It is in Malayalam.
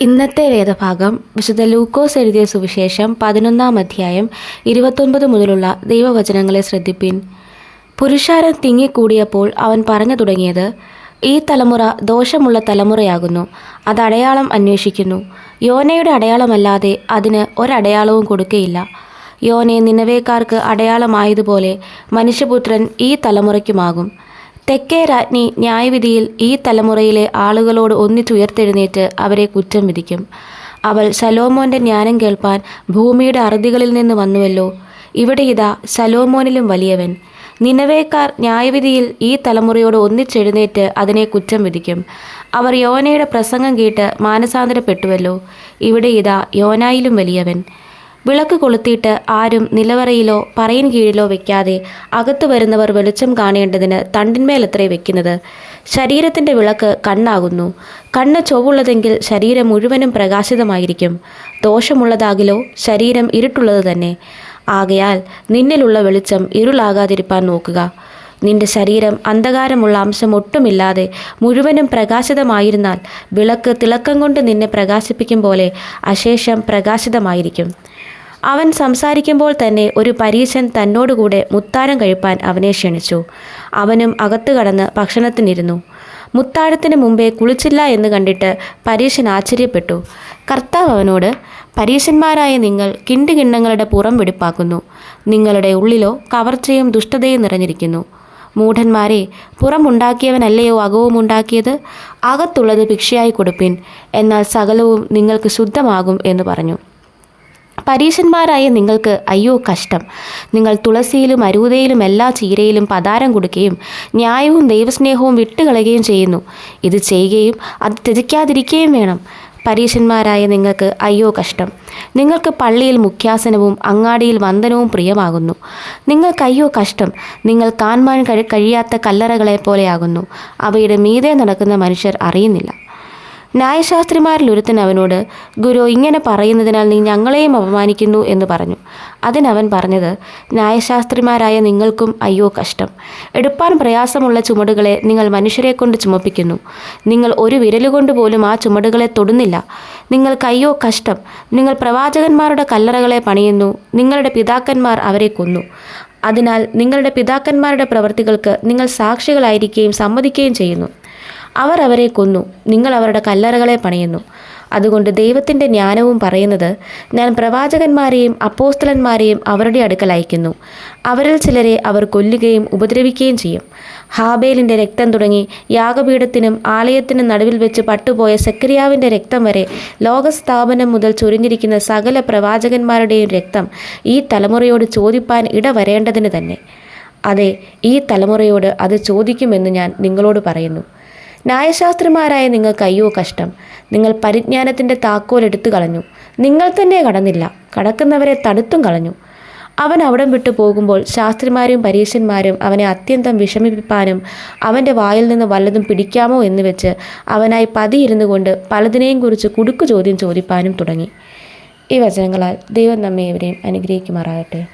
ഇന്നത്തെ വേദഭാഗം വിശുദ്ധ ലൂക്കോസ് എഴുതിയ സുവിശേഷം പതിനൊന്നാം അധ്യായം ഇരുപത്തൊൻപത് മുതലുള്ള ദൈവവചനങ്ങളെ ശ്രദ്ധിപ്പിൻ. പുരുഷാരൻ തിങ്ങിക്കൂടിയപ്പോൾ അവൻ പറഞ്ഞു തുടങ്ങിയത് ഈ തലമുറ ദോഷമുള്ള തലമുറയാകുന്നു അത് അടയാളം അന്വേഷിക്കുന്നു. യോനയുടെ അടയാളമല്ലാതെ അതിന് ഒരടയാളവും കൊടുക്കയില്ല. യോനെ നിലവേക്കാർക്ക് അടയാളമായതുപോലെ മനുഷ്യപുത്രൻ ഈ തലമുറയ്ക്കുമാകും. തെക്കേ രാജ്ഞി ന്യായവിധിയിൽ ഈ തലമുറയിലെ ആളുകളോട് ഒന്നിച്ചുയർത്തെഴുന്നേറ്റ് അവരെ കുറ്റം വിധിക്കും. അവൾ ശലോമോന്റെ ജ്ഞാനം കേൾപ്പാൻ ഭൂമിയുടെ അറുതികളിൽ നിന്ന് വന്നുവല്ലോ. ഇവിടെ ഇതാ ശലോമോനിലും വലിയവൻ. നിനവേക്കാർ ന്യായവിധിയിൽ ഈ തലമുറയോട് ഒന്നിച്ചെഴുന്നേറ്റ് അതിനെ കുറ്റം വിധിക്കും. അവർ യോനയുടെ പ്രസംഗം കേട്ട് മാനസാന്തരപ്പെട്ടുവല്ലോ. ഇവിടെ ഇതാ യോനായിലും വലിയവൻ. വിളക്ക് കൊളുത്തിയിട്ട് ആരും നിലവറയിലോ പറയിൻ കീഴിലോ വെക്കാതെ അകത്തു വരുന്നവർ വെളിച്ചം കാണേണ്ടതിന് തണ്ടിന്മേലത്രേ വെക്കുന്നത്. ശരീരത്തിന്റെ വിളക്ക് കണ്ണാകുന്നു. കണ്ണ് ചൊവ്വുള്ളതെങ്കിൽ ശരീരം മുഴുവനും പ്രകാശിതമായിരിക്കും. ദോഷമുള്ളതാകിലോ ശരീരം ഇരുട്ടുള്ളത് തന്നെ. ആകയാൽ നിന്നിലുള്ള വെളിച്ചം ഇരുളാകാതിരിപ്പാൻ നോക്കുക. നിന്റെ ശരീരം അന്ധകാരമുള്ള അംശം ഒട്ടുമില്ലാതെ മുഴുവനും പ്രകാശിതമായിരുന്നാൽ വിളക്ക് തിളക്കം കൊണ്ട് നിന്നെ പ്രകാശിപ്പിക്കും പോലെ അശേഷം പ്രകാശിതമായിരിക്കും. അവൻ സംസാരിക്കുമ്പോൾ തന്നെ ഒരു പരീശൻ തന്നോടുകൂടെ മുത്താരം കഴിപ്പാൻ അവനെ ക്ഷണിച്ചു. അവനും അകത്തു കടന്ന് ഭക്ഷണത്തിനിരുന്നു. മുത്താഴത്തിന് മുമ്പേ കുളിച്ചില്ല എന്ന് കണ്ടിട്ട് പരീശൻ ആശ്ചര്യപ്പെട്ടു. കർത്താവ് അവനോട് പരീശന്മാരായ നിങ്ങൾ കിണ്ടുകിണ്ണങ്ങളുടെ പുറം വെടിപ്പാക്കുന്നു. നിങ്ങളുടെ ഉള്ളിലോ കവർച്ചയും ദുഷ്ടതയും നിറഞ്ഞിരിക്കുന്നു. മൂഢന്മാരെ പുറമുണ്ടാക്കിയവനല്ലയോ അകവും ഉണ്ടാക്കിയത്? അകത്തുള്ളത് ഭിക്ഷയായി കൊടുപ്പിൻ എന്നാൽ സകലവും നിങ്ങൾക്ക് ശുദ്ധമാകും എന്ന് പറഞ്ഞു. പരീശന്മാരായ നിങ്ങൾക്ക് അയ്യോ കഷ്ടം. നിങ്ങൾ തുളസിയിലും അരൂതയിലും എല്ലാ ചീരയിലും പതാരം കൊടുക്കുകയും ന്യായവും ദൈവസ്നേഹവും വിട്ടുകളയുകയും ചെയ്യുന്നു. ഇത് ചെയ്യുകയും അത് ത്യജിക്കാതിരിക്കുകയും വേണം. പരീശന്മാരായ നിങ്ങൾക്ക് അയ്യോ കഷ്ടം. നിങ്ങൾക്ക് പള്ളിയിൽ മുഖ്യാസനവും അങ്ങാടിയിൽ വന്ദനവും പ്രിയമാകുന്നു. നിങ്ങൾക്ക് അയ്യോ കഷ്ടം. നിങ്ങൾ കാൺമാൻ കഴി കഴിയാത്ത കല്ലറകളെ പോലെയാകുന്നു. അവയുടെ മീതെ നടക്കുന്ന മനുഷ്യർ അറിയുന്നില്ല. ന്യായശാസ്ത്രിമാരിൽ ഒരുത്തൻ അവനോട് ഗുരു ഇങ്ങനെ പറയുന്നതിനാൽ നീ ഞങ്ങളെയും അപമാനിക്കുന്നു എന്ന് പറഞ്ഞു. അതിനവൻ പറഞ്ഞത് ന്യായശാസ്ത്രിമാരായ നിങ്ങൾക്കും അയ്യോ കഷ്ടം. എടുപ്പാൻ പ്രയാസമുള്ള ചുമടുകളെ നിങ്ങൾ മനുഷ്യരെ കൊണ്ട് ചുമപ്പിക്കുന്നു. നിങ്ങൾ ഒരു വിരലുകൊണ്ട് പോലും ആ ചുമടുകളെ തൊടുന്നില്ല. നിങ്ങൾക്ക് അയ്യോ കഷ്ടം. നിങ്ങൾ പ്രവാചകന്മാരുടെ കല്ലറകളെ പണിയുന്നു. നിങ്ങളുടെ പിതാക്കന്മാർ അവരെ കൊന്നു. അതിനാൽ നിങ്ങളുടെ പിതാക്കന്മാരുടെ പ്രവൃത്തികൾക്ക് നിങ്ങൾ സാക്ഷികളായിരിക്കുകയും സമ്മതിക്കുകയും ചെയ്യുന്നു. അവർ അവരെ കൊന്നു. നിങ്ങൾ അവരുടെ കല്ലറകളെ പണിയുന്നു. അതുകൊണ്ട് ദൈവത്തിന്റെ ജ്ഞാനവും പറയുന്നത് ഞാൻ പ്രവാചകന്മാരെയും അപ്പോസ്തലന്മാരെയും അവരുടെ അടുക്കൽ അയക്കുന്നു. അവരിൽ ചിലരെ അവർ കൊല്ലുകയും ഉപദ്രവിക്കുകയും ചെയ്യും. ഹാബേലിന്റെ രക്തം തുടങ്ങി യാഗപീഠത്തിനും ആലയത്തിനും നടുവിൽ വെച്ച് പട്ടുപോയ സെക്രിയാവിന്റെ രക്തം വരെ ലോകസ്ഥാപനം മുതൽ ചൊരിഞ്ഞിരിക്കുന്ന സകല പ്രവാചകന്മാരുടെയും രക്തം ഈ തലമുറയോട് ചോദിപ്പാൻ ഇടവരേണ്ടതിന് തന്നെ. അതെ ഈ തലമുറയോട് അത് ചോദിക്കുമെന്ന് ഞാൻ നിങ്ങളോട് പറയുന്നു. ന്യായശാസ്ത്രമാരായ നിങ്ങൾക്ക് അയ്യോ കഷ്ടം. നിങ്ങൾ പരിജ്ഞാനത്തിന്റെ താക്കോൽ എടുത്തു കളഞ്ഞു. നിങ്ങൾ തന്നെ കടന്നില്ല. കടക്കുന്നവരെ തടുത്തും കളഞ്ഞു. അവൻ അവിടം വിട്ടു പോകുമ്പോൾ ശാസ്ത്രിമാരും പരീശന്മാരും അവനെ അത്യന്തം വിഷമിപ്പിപ്പാനും അവന്റെ വായിൽ നിന്ന് വല്ലതും പിടിക്കാമോ എന്ന് വെച്ച് അവനായി പതിയിരുന്നു കൊണ്ട് പലതിനെയും കുറിച്ച് കുടുക്കു ചോദ്യം ചോദിപ്പാനും തുടങ്ങി. ഈ വചനങ്ങളാൽ ദൈവം നമ്മെ ഇവരെയും അനുഗ്രഹിക്കുമാറാകട്ടെ.